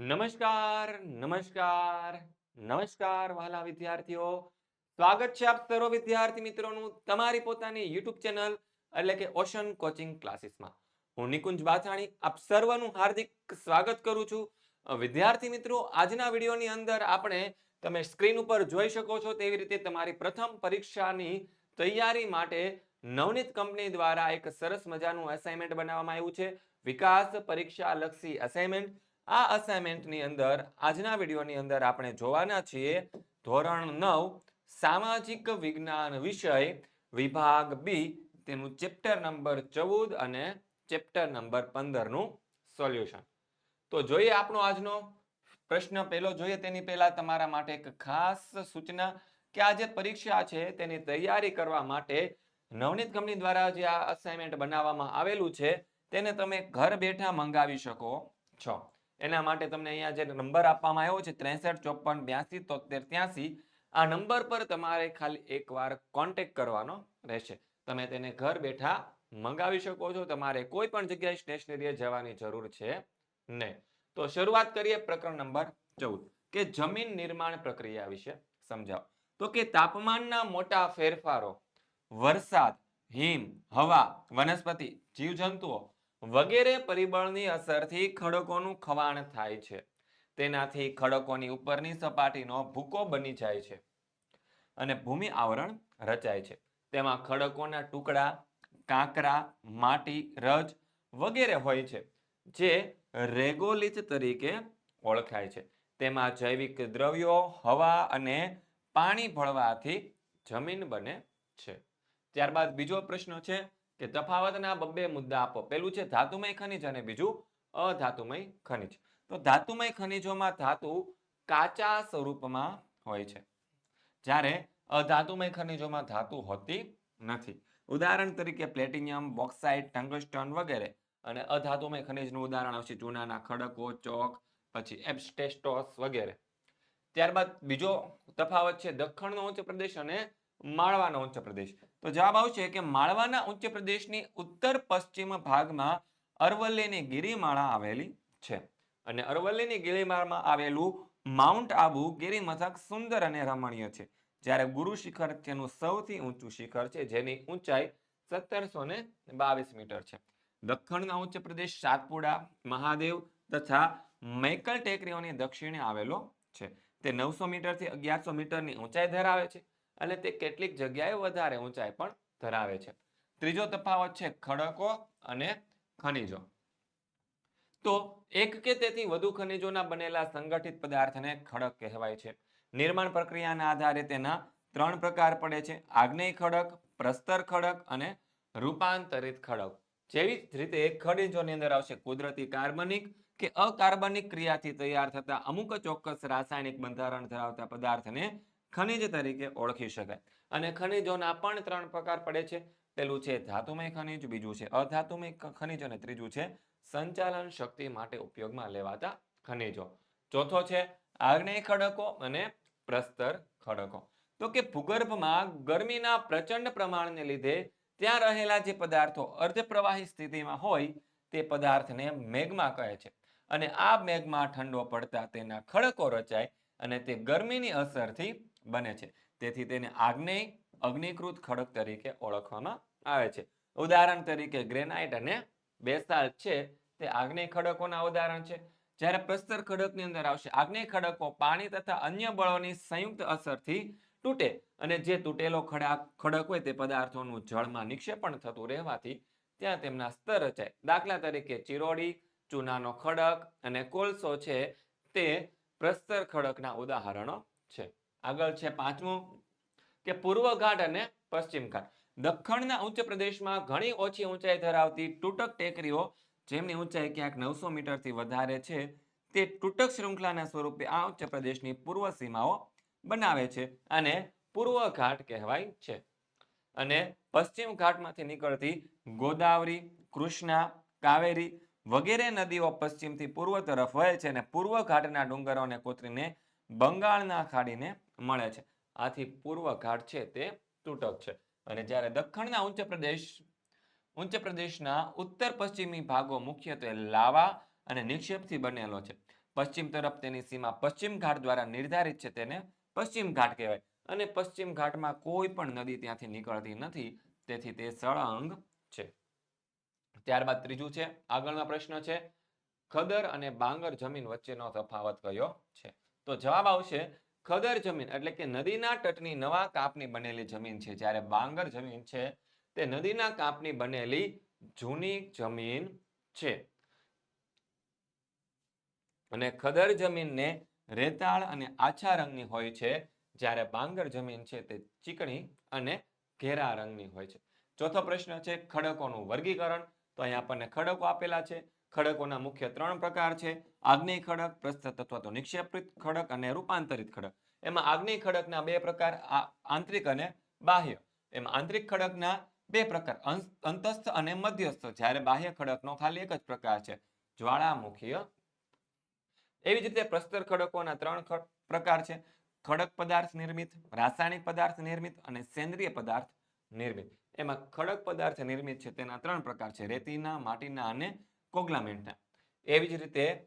નમસ્કાર નમસ્કાર નમસ્કાર વહાલા વિદ્યાર્થીઓ. સ્વાગત છે આપ સર્વ વિદ્યાર્થી મિત્રોનું તમારી પોતાની યુટ્યુબ ચેનલ એટલે કે ઓશન કોચિંગ ક્લાસીસમાં. હું નિકુંજ બાથાણી, આપ સર્વનું હાર્દિક સ્વાગત કરું છું. વિદ્યાર્થી મિત્રો, આજના વિડીયોની અંદર આપણે તમે સ્ક્રીન ઉપર જોઈ શકો છો તેવી રીતે તમારી પ્રથમ પરીક્ષાની તૈયારી માટે નવનીત કંપની દ્વારા એક સરસ મજાનું અસાઇનમેન્ટ બનાવવામાં આવ્યું છે. વિકાસ પરીક્ષા લક્ષી અસાઇનમેન્ટ આ અસાઇનમેન્ટની અંદર, આજના વિડીયોની અંદર આપણે જોવાના છીએ ધોરણ નવ, સામાજિક વિજ્ઞાન વિષય, વિભાગ બી, તેનું ચેપ્ટર નંબર ચૌદ અને ચેપ્ટર નંબર પંદરનું સોલ્યુશન તો જોઈએ આપણો આજનો પ્રશ્ન પહેલો, જોઈએ તેની પહેલા તમારા માટે એક ખાસ સૂચના કે આ જે પરીક્ષા છે તેની તૈયારી કરવા માટે નવનીત કંપની દ્વારા જે આ અસાઇનમેન્ટ બનાવવામાં આવેલું છે, તેને તમે ઘર બેઠા મંગાવી શકો છો. એના માટે તમને અહીંયા જે નંબર આપવામાં આવ્યો છે ત્રેસઠ, ચોપન, બ્યાસી તોતેર ત્યાસી, આ નંબર પર તમારે ખાલી એકવાર કોન્ટેક્ટ કરવાનો રહેશે. તમે તેને ઘર બેઠા મંગાવી શકો છો. તમારે કોઈ પણ જગ્યાએ સ્ટેશનરીએ જવાની જરૂર છે નહીં. તો શરૂઆત કરીએ પ્રકરણ નંબર ચૌદ, કે જમીન નિર્માણ પ્રક્રિયા વિશે સમજાવો. તો કે તાપમાનના મોટા ફેરફારો, વરસાદ, હિમ, હવા, વનસ્પતિ, જીવજંતુઓ વગેરે પરિબળની અસરથી ખડકોનું ખવાણ થાય છે. તેનાથી ખડકોની ઉપરની સપાટીનો ભૂકો બની જાય છે અને ભૂમિ આવરણ રચાય છે. તેમાં ખડકોના ટુકડા, કાંકરા, માટી, રજ વગેરે હોય છે, જે રેગોલિથ તરીકે ઓળખાય છે. તેમાં જૈવિક દ્રવ્યો, હવા અને પાણી ભળવાથી જમીન બને છે. ત્યારબાદ બીજો પ્રશ્ન છે કે તફાવતના બબ્બે મુદ્દા આપો. પેલું છે ધાતુમય ખનિજ અને બીજું અધાતુમય ખનિજ. તો ધાતુમય ખનિજોમાં ધાતુ કાચા સ્વરૂપમાં હોય છે. જ્યારે અધાતુમય ખનિજોમાં ધાતુ હોતી નથી. ઉદાહરણ તરીકે પ્લેટિનિયમ, બોક્સાઇટ, ટંગસ્ટન વગેરે. અને અધાતુમય ખનિજનું ઉદાહરણ આવશે ચૂનાના ખડકો, ચોક, પછી એબસ્ટેસ્ટોસ વગેરે. ત્યારબાદ બીજો તફાવત છે દખણનો ઉચ્ચ પ્રદેશ અને માળવાનો ઉચ્ચ પ્રદેશ. તો જવાબ આવશે કે માળવાના ઉચ્ચ પ્રદેશની ઉત્તર પશ્ચિમ ભાગમાં અરવલ્લીની ગિરિમાળા આવેલી છે. અને અરવલ્લીની ગિરિમાળામાં આવેલું માઉન્ટ આબુ ગિરિમથક સુંદર અને રમણીય છે. જ્યારે ગુરુ શિખર તેનું સૌથી ઊંચું શિખર છે, જેની ઊંચાઈ સત્તરસો ને બાવીસ મીટર છે. દખણના ઉચ્ચ પ્રદેશ સાતપુડા, મહાદેવ તથા મૈકલ ટેકરીઓની દક્ષિણે આવેલો છે. તે નવસો મીટરથી અગિયારસો મીટરની ઊંચાઈ ધરાવે છે. અને તે કેટલીક જગ્યાએ વધારે ઊંચાઈ પણ ધરાવે છે. ત્રીજો તફાવત છે ખડકો અને ખનિજો. તો એક કે તેથી વધુ ખનિજોના બનેલા સંગઠિત પદાર્થને ખડક કહેવાય છે. નિર્માણ પ્રક્રિયાના આધારે તેના ત્રણ પ્રકાર પડે છે. આગ્નેય ખડક, પ્રસ્તર ખડક અને રૂપાંતરિત ખડક. જેવી જ રીતે ખનિજોની અંદર આવશે કુદરતી કાર્બનિક કે અકાર્બનિક ક્રિયાથી તૈયાર થતા અમુક ચોક્કસ રાસાયણિક બંધારણ ધરાવતા પદાર્થને ખનિજ તરીકે ઓળખી શકાય. અને ખનિજોના પણ ત્રણ પ્રકાર પડે છે. પેલું છે ધાતુમય ખનિજ, બીજું છે અધાતુમય ખનિજ અને ત્રીજું છે સંચાલન શક્તિ માટે ઉપયોગમાં લેવાતા ખનિજો. ચોથો છે આગ્નેય ખડકો અને પ્રસ્તર ખડકો. તો કે ભૂગર્ભમાં ગરમીના પ્રચંડ પ્રમાણને લીધે ત્યાં રહેલા જે પદાર્થો અર્ધ પ્રવાહી સ્થિતિમાં હોય તે પદાર્થને મેઘમાં કહે છે. અને આ મેઘમાં ઠંડો પડતા તેના ખડકો રચાય અને તે ગરમીની અસરથી બને છે. તેથી તેને આગ્નેય અગ્નિકૃત ખડક તરીકે ઓળખવામાં આવે છે. ઉદાહરણ તરીકે ગ્રેનાઇટ અને બેસાલ્ટ છે તે આગ્નેય ખડકોના ઉદાહરણ છે. જ્યારે પ્રસ્તર ખડકની અંદર આવશે આગ્નેય ખડકો પાણી તથા અન્ય બળોની સંયુક્ત અસરથી તૂટે અને જે તૂટેલો ખડાક ખડક હોય તે પદાર્થોનું જળમાં નિક્ષેપણ થતું રહેવાથી ત્યાં તેમના સ્તર રચાય. દાખલા તરીકે ચિરોડી, ચૂનાનો ખડક અને કોલસો છે તે પ્રસ્તર ખડકના ઉદાહરણો છે. આગળ છે પાંચમું, કે પૂર્વ ઘાટ અને પશ્ચિમ ઘાટ. દખણના ઉચ્ચ પ્રદેશમાં ઘણી ઓછી ઊંચાઈ ધરાવતી તૂટક ટેકરીઓ, જેમની ઊંચાઈ ક્યાંક નવસો મીટરથી વધારે છે, તે તૂટક શૃંખલાના સ્વરૂપે આ ઉચ્ચ પ્રદેશની પૂર્વ સીમાઓ બનાવે છે અને પૂર્વ ઘાટ કહેવાય છે. અને પશ્ચિમ ઘાટમાંથી નીકળતી ગોદાવરી, કૃષ્ણા, કાવેરી વગેરે નદીઓ પશ્ચિમથી પૂર્વ તરફ વહે છે અને પૂર્વ ઘાટના ડુંગરોને કોતરીને બંગાળના ખાડીને મળે છે. આથી પૂર્વ ઘાટ છે તે તૂટક છે. અને જ્યારે દક્ષિણના ઉચ્ચ પ્રદેશ, ઉચ્ચ પ્રદેશના ઉત્તર પશ્ચિમી ભાગો મુખ્યત્વે લાવા અને નિક્ષેપથી બનેલો છે. પશ્ચિમ તરફ તેની સીમા પશ્ચિમ ઘાટ દ્વારા નિર્ધારિત છે તેને પશ્ચિમ ઘાટ કહેવાય. અને પશ્ચિમ ઘાટમાં કોઈ પણ નદી ત્યાંથી નીકળતી નથી, તેથી તે સળંગ છે. ત્યારબાદ ત્રીજું છે, આગળનો પ્રશ્ન છે, ખદર અને બાંગર જમીન વચ્ચેનો તફાવત કયો છે? તો જવાબ આવશે ખદર જમીન, એટલે કે નદીના તટની નવા કાપની બનેલી જમીન છે. જ્યારે બાંગર જમીન છે, તે નદીના કાપની બનેલી જૂની જમીન છે. અને ખદર જમીનને રેતાળ અને આછા રંગની હોય છે. જ્યારે બાંગર જમીન છે, તે ચીકણી અને ઘેરા રંગની હોય છે. ચોથો પ્રશ્ન છે, ખડકોનું વર્ગીકરણ. તો અહીંયા આપણને ખડકો આપેલા છે. ખડકોના મુખ્ય ત્રણ પ્રકાર છે. આગ્નેય ખડક પ્રસ્થત અથવા તો નિક્ષેપિત ખડક અને રૂપાંતરિત ખડક. એમાં આગ્નેય ખડકના બે પ્રકાર આંતરિક અને બાહ્ય. એમાં આંતરિક ખડકના બે પ્રકાર અંતસ્થ અને મધ્યસ્થ. જ્યારે બાહ્ય ખડકનો ખાલી એક જ પ્રકાર છે. જ્વાળામુખીય એવી જ રીતે પ્રસ્તર ખડકોના ત્રણ પ્રકાર છે. ખડક પદાર્થ નિર્મિત, રાસાયણિક પદાર્થ નિર્મિત અને સેન્દ્રિય પદાર્થ નિર્મિત. એમાં ખડક પદાર્થ નિર્મિત છે. તેના ત્રણ પ્રકાર છે. રેતીના, માટીના અને કોગલામેન્ટના. એવી જ રીતે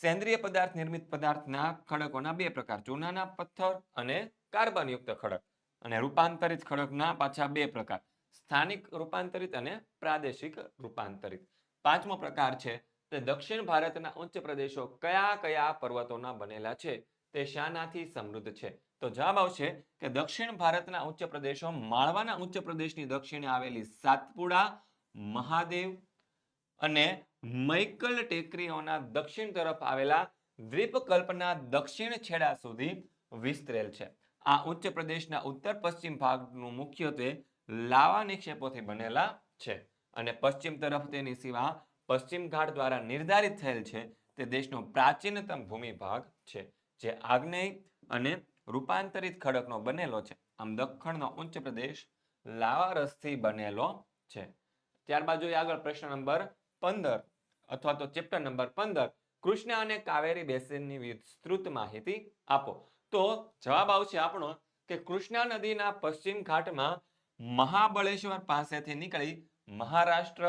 સેન્દ્રિય પદાર્થ નિર્મિત પદાર્થના ખડકોના બે પ્રકાર, ચૂનાના પથ્થર અને કાર્બનયુક્ત ખડક. અને રૂપાંતરિત ખડકના પાછા બે પ્રકાર, સ્થાનિક રૂપાંતરિત અને પ્રાદેશિક રૂપાંતરિત. પાંચમો પ્રકાર છે. તે દક્ષિણ ભારતના ઉચ્ચ પ્રદેશો કયા કયા પર્વતોના બનેલા છે? તે શાનાથી સમૃદ્ધ છે. તો જવાબ આવશે કે દક્ષિણ ભારતના ઉચ્ચ પ્રદેશો માળવાના ઉચ્ચ પ્રદેશની દક્ષિણે આવેલી સાતપુડા, મહાદેવ અને મૈકલ ટેકરીઓના દક્ષિણ તરફ આવેલા દ્વીપકલ્પના દક્ષિણ છેડા સુધી વિસ્તરેલ છે. આ ઉચ્ચ પ્રદેશના ઉત્તર પશ્ચિમ ભાગનું મુખ્યત્વે લાવા નિક્ષેપોથી બનેલા છે અને પશ્ચિમ તરફ તેની સીમા પશ્ચિમ ઘાટ દ્વારા નિર્ધારિત થયેલ છે. તે દેશનો પ્રાચીનતમ ભૂમિ ભાગ છે. જે આગ્નેય અને રૂપાંતરિત ખડકનો બનેલો છે. આમ દખણનો ઉચ્ચ પ્રદેશ લાવા રસથી બનેલો છે. ત્યારબાદ જોઈએ આગળ પ્રશ્ન નંબર પંદર અથવા તો ચેપ્ટર નંબર પંદર. કૃષ્ણ અને કાવેરી બેસિનની વિસ્તૃત માહિતી આપો. તો જવાબ આવશે આપણો કે કૃષ્ણા નદીના પશ્ચિમ ઘાટમાં મહાબળેશ્વર પાસેથી નીકળી મહારાષ્ટ્ર,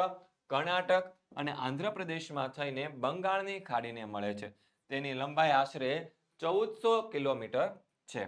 કર્ણાટક અને આંધ્રપ્રદેશમાં થઈને બંગાળની ખાડીને મળે છે. તેની લંબાઈ આશરે ચૌદસો કિલોમીટર છે.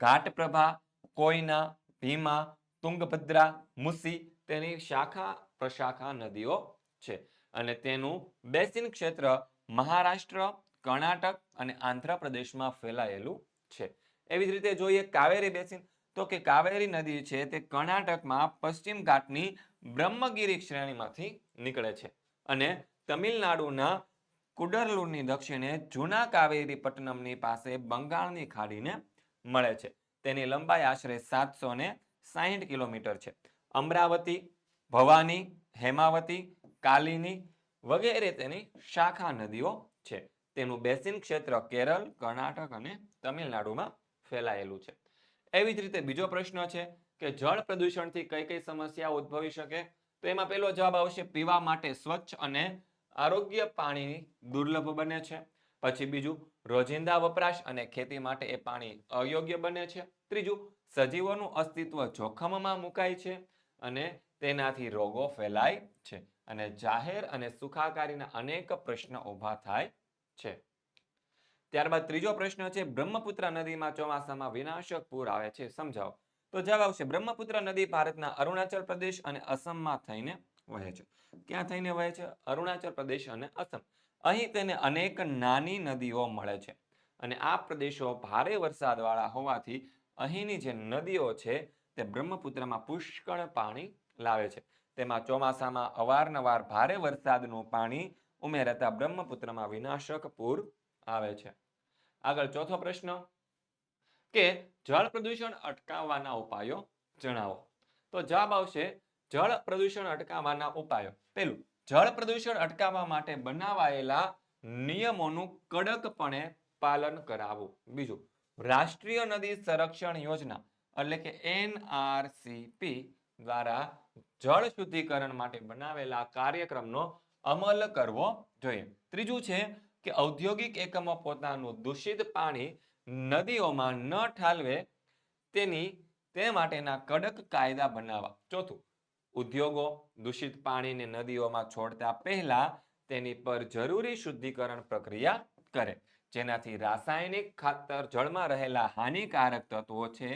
ઘાટપ્રભા કોયના ભીમા, તુંગભદ્રા, મુસી તેની શાખા પ્રશાખા નદીઓ છે અને તેનું બેસિન ક્ષેત્ર મહારાષ્ટ્ર, કર્ણાટક અને આંધ્રપ્રદેશમાં ફેલાયેલું છે. એવી જ રીતે જોઈએ કાવેરી બેસિન, તો કે કાવેરી નદી છે તે કર્ણાટકમાં પશ્ચિમ ઘાટની બ્રહ્મગીરી શ્રેણીમાંથી નીકળે છે અને તમિલનાડુના કુડરલુરની દક્ષિણે જૂના કાવેરી પટ્ટનમની પાસે બંગાળની ખાડીને મળે છે. તેની લંબાઈ આશરે સાતસો ને સાહીઠ કિલોમીટર છે. અમરાવતી, ભવાની, હેમાવતી, કાલિની વગેરે તેની શાખા નદીઓ છે. તેનું બેસિન ક્ષેત્ર કેરળ, કર્ણાટક અને તમિલનાડુમાં ફેલાયેલું છે. એવી જ રીતે બીજો પ્રશ્ન છે કે જળ પ્રદૂષણથી કઈ કઈ સમસ્યા ઉદ્ભવી શકે? તો એમાં પહેલો જવાબ આવશે પીવા માટે સ્વચ્છ અને આરોગ્ય પાણી દુર્લભ બને છે. પછી બીજું, રોજિંદા વપરાશ અને ખેતી માટે એ પાણી અયોગ્ય બને છે. ત્રીજું, સજીવોનું અસ્તિત્વ જોખમમાં મુકાય છે અને તેનાથી રોગો ફેલાય છે અને જાહેર અને સુખાકારીના અનેક પ્રશ્નો ઊભા થાય છે. ત્યારબાદ ત્રીજો પ્રશ્ન છે, બ્રહ્મપુત્ર નદીમાં ચોમાસામાં વિનાશક પૂર આવે છે. સમજાવો. તો જવાબ આવશે, બ્રહ્મપુત્ર નદી ભારતના અરુણાચલ પ્રદેશ અને અસમમાં થઈને વહે છે. ક્યાં થઈને વહે છે? અરુણાચલ પ્રદેશ અને અસમ અહીં તેને અનેક નાની નદીઓ મળે છે. અને આ પ્રદેશો ભારે વરસાદવાળા હોવાથી અહીંની જે નદીઓ છે તે બ્રહ્મપુત્રમાં પુષ્કળ પાણી લાવે છે. તેમાં ચોમાસામાં અવારનવાર ભારે વરસાદનું પાણી ઉમેરાતા બ્રહ્મપુત્રમાં વિનાશક પૂર આવે છે. આગળ ચોથો પ્રશ્ન કે જળ પ્રદૂષણ અટકાવવાના ઉપાયો જણાવો. તો જવાબ આવશે જળ પ્રદૂષણ અટકાવવાના ઉપાયો. પહેલું, જળ પ્રદૂષણ અટકાવવા માટે બનાવાયેલા નિયમોનું કડકપણે પાલન કરાવવું. બીજું, રાષ્ટ્રીય નદી સંરક્ષણ યોજના, એટલે કે એનઆરસીપી દ્વારા જળ શુદ્ધિકરણ માટે બનાવેલા કાર્યક્રમનો અમલ કરવો જોઈએ. ત્રીજું છે કે ઔદ્યોગિક એકમો પોતાનું દૂષિત પાણી નદીઓમાં ન ઠાલવે, તેની, તે માટેના કડક કાયદા બનાવવા. ચોથું ઉદ્યોગો દૂષિત પાણીને નદીઓમાં છોડતા પહેલા તેની પર જરૂરી શુદ્ધિકરણ પ્રક્રિયા કરે. જેનાથી રાસાયણિક ખાતર જળમાં રહેલા હાનિકારક તત્વો છે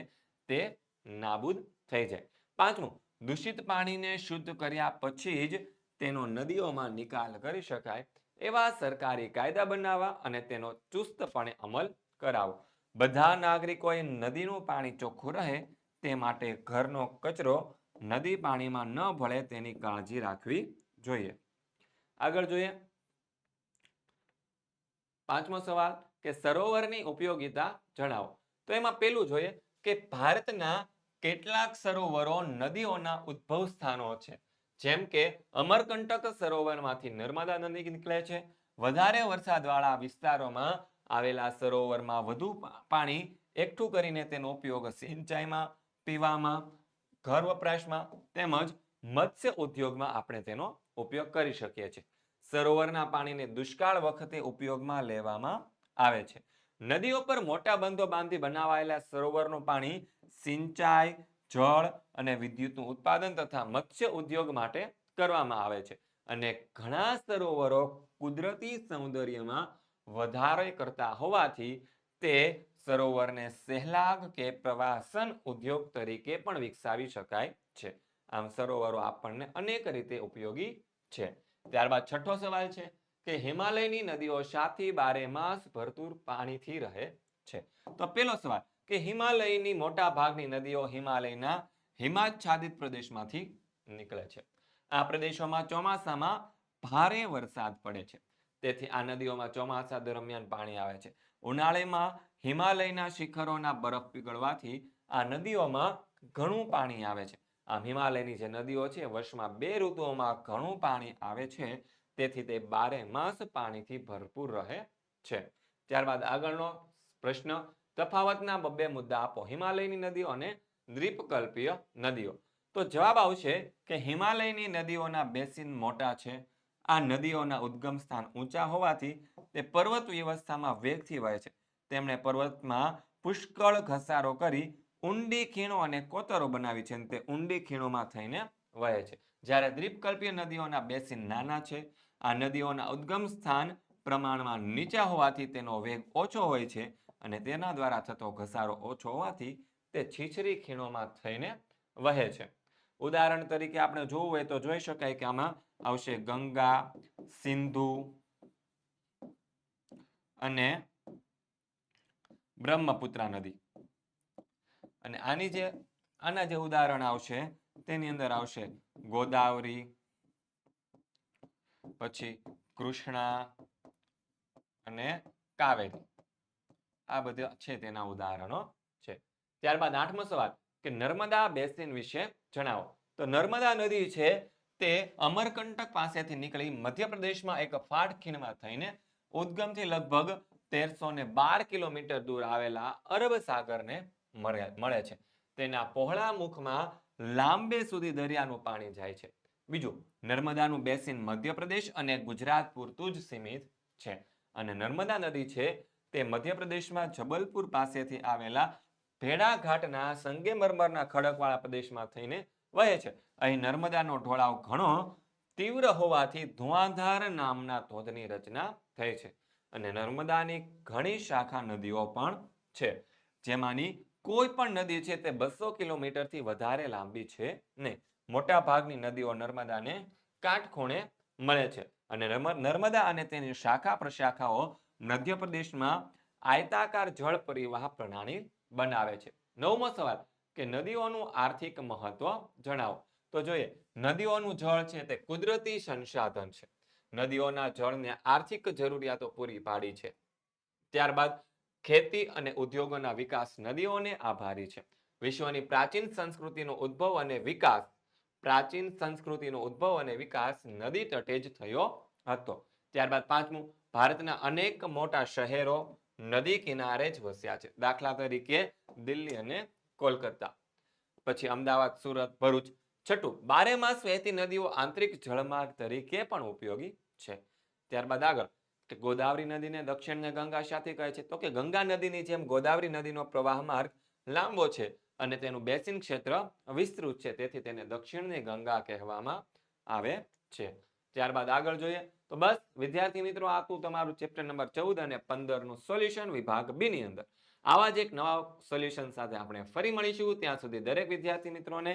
તે નાબૂદ થઈ જાય. પાંચમું, દૂષિત પાણીને શુદ્ધ કર્યા પછી જ તેનો નદીઓમાં નિકાલ કરી શકાય એવા સરકારી કાયદા બનાવવા અને તેનો ચુસ્તપણે અમલ કરાવો. બધા નાગરિકોએ નદીનું પાણી ચોખ્ખું રહે તે માટે ઘરનો કચરો નદી પાણીમાં ન ભળે તેની કાળજી રાખવી જોઈએ. આગળ જોઈએ. પાંચમો સવાલ કે સરોવરની ઉપયોગિતા જણાવો. તો એમાં પેલું જોઈએ કે ભારતના કેટલાક સરોવરો નદીઓના ઉદ્ભવ સ્થાનો છે. જેમ કે અમરકંટક સરોવરમાંથી નર્મદા નદી નીકળે છે. વધારે વરસાદવાળા વિસ્તારોમાં આવેલા સરોવરમાં વધુ પાણી એકઠું કરીને તેનો ઉપયોગ સિંચાઈમાં, પીવામાં ઘર વપરાશમાં તેમજ મત્સ્ય ઉદ્યોગમાં આપણે તેનો ઉપયોગ કરી શકીએ છીએ. સરોવરના પાણીને દુષ્કાળ વખતે ઉપયોગમાં લેવામાં આવે છે. નદીઓ પર મોટા બંધો બાંધી બનાવાયેલા સરોવરનું પાણી સિંચાઈ, જળ અને વિદ્યુતનું ઉત્પાદન તથા મત્સ્ય ઉદ્યોગ માટે કરવામાં આવે છે અને ઘણા સરોવરો કુદરતી સૌંદર્યમાં વધારો કરતા હોવાથી તે સરોવરને સહેલાગ કે પ્રવાસન ઉદ્યોગ તરીકે પણ વિકસાવી શકાય છે. આમ સરોવરો આપણને અનેક રીતે ઉપયોગી છે. ત્યારબાદ છઠ્ઠો સવાલ છે કે હિમાલયની નદીઓ શાથી બારે માસ ભરતૂર પાણીથી રહે છે. તો પેલો સવાલ કે હિમાલયની મોટા ભાગની નદીઓ હિમાલયના હિમાચ્છાદિત પ્રદેશમાંથી નીકળે છે. આ પ્રદેશોમાં ચોમાસામાં ભારે વરસાદ પડે છે. તેથી આ નદીઓમાં ચોમાસા દરમિયાન પાણી આવે છે. ઉનાળામાં હિમાલયના શિખરોના બરફ પીગળવાથી આ નદીઓમાં ઘણું પાણી આવે છે. આમ હિમાલયની જે નદીઓ છે, વર્ષમાં બે ઋતુઓમાં ઘણું પાણી આવે છે. તેથી તે બારે માસ પાણીથી ભરપૂર રહે છે. ત્યારબાદ આગળનો પ્રશ્ન, તફાવતના બબ્બે મુદ્દા આપો. હિમાલયની નદીઓ અને દ્વીપકલ્પીય નદીઓ. તો જવાબ આવશે કે હિમાલયની નદીઓના બેસિન મોટા છે. આ નદીઓના ઉદ્ગમ સ્થાન ઊંચા હોવાથી તે પર્વત વ્યવસ્થામાં વેગથી વહે છે. તેમણે પર્વતમાં પુષ્કળ ઘસારો કરી ઊંડી ખીણો અને કોતરો બનાવી છે અને તે ઊંડી ખીણોમાં થઈને વહે છે. જ્યારે દ્વીપકલ્પીય નદીઓના બેસિન નાના છે, આ નદીઓના ઉદ્ગમ સ્થાન પ્રમાણમાં નીચા હોવાથી તેનો વેગ ઓછો હોય છે અને તેના દ્વારા થતો ઘસારો ઓછો હોવાથી તે છીછરી ખીણોમાં થઈને વહે છે. ઉદાહરણ તરીકે આપણે જોવું હોય તો જોઈ શકાય કે આમાં આવશે ગંગા, સિંધુ અને બ્રહ્મપુત્રા નદી. અને આની જે, આના જે ઉદાહરણ આવશે, તેની અંદર આવશે ગોદાવરી, પછી કૃષ્ણા અને કાવેરી. આ બધા છે તેના ઉદાહરણો છે. ત્યારબાદ આઠમો સવાલ, કે નર્મદા બેસિન વિશે જણાવો. તો નર્મદા નદી છે તે અમરકંટક પાસેથી નીકળી મધ્યપ્રદેશમાં એક ફાટ ખીણમાં થઈને ઉદ્ગમથી લગભગ તેરસો ને બાર કિલોમીટર દૂર આવેલા અરબ સાગરને મળે છે. તેના પહોળા મુખમાં લાંબે સુધી દરિયાનું પાણી જાય છે. બીજું, નર્મદાનું બેસિન મધ્યપ્રદેશ અને ગુજરાત પૂરતું જ સીમિત છે. અને નર્મદા નદી છે તે મધ્યપ્રદેશમાં જબલપુર પાસેથી આવેલા ભેડાઘાટના સંગેમરમરના ખડકવાળા પ્રદેશમાં થઈને વહે છે. અહીં નર્મદાનો ઢોળાવ ઘણો તીવ્ર હોવાથી ધુઆંધાર નામના ધોધની રચના થઈ છે. અને નર્મદાની ઘણી શાખા નદીઓ પણ છે. જેમાંની કોઈ પણ નદી છે તે બસો કિલોમીટરથી વધારે લાંબી છે નહીં. મોટા ભાગની નદીઓ નર્મદાને કાટખૂણે મળે છે. અને નર્મદા અને તેની શાખા પ્રશાખાઓ મધ્યપ્રદેશમાં આયતાકાર જળ પરિવાહ પ્રણાલી બનાવે છે. નવમો સવાલ, કે નદીઓનું આર્થિક મહત્વ જણાવો. તો જોઈએ, નદીઓનું જળ છે તે કુદરતી સંસાધન છે. નદીઓના જળને આર્થિક જરૂરિયાતો પૂરી પાડી છે. ત્યારબાદ ખેતી અને ઉદ્યોગોના વિકાસ નદીઓને આભારી છે. વિશ્વની પ્રાચીન સંસ્કૃતિનો ઉદ્ભવ અને વિકાસ, પ્રાચીન સંસ્કૃતિનો ઉદ્ભવ અને વિકાસ નદી તટે જ થયો હતો. ત્યારબાદ પાંચમું, ભારતના અનેક મોટા શહેરો નદી કિનારે જ વસ્યા છે. દાખલા તરીકે દિલ્હી અને કોલકાતા. પછી અમદાવાદ, સુરત, ભરૂચ છઠ્ઠું બારે માસ વહેતી નદીઓ આંતરિક જળમાર્ગ તરીકે પણ ઉપયોગી છે. ત્યારબાદ આગળ, કે ગોદાવરી નદીને દક્ષિણને ગંગા સાથે કહે છે. તો કે ગંગા નદીની જેમ ગોદાવરી નદીનો પ્રવાહ માર્ગ લાંબો છે અને તેનું બેસિન ક્ષેત્ર વિસ્તૃત છે. તેથી તેને દક્ષિણની ગંગા કહેવામાં આવે છે. ત્યારબાદ આગળ જોઈએ, તો બસ, વિદ્યાર્થી મિત્રો આખું તમારું ચેપ્ટર નંબર ચૌદ અને પંદરનું સોલ્યુશન વિભાગ બીની અંદર. આવા જ એક નવા સોલ્યુશન સાથે આપણે ફરી મળીશું. ત્યાં સુધી દરેક વિદ્યાર્થી મિત્રોને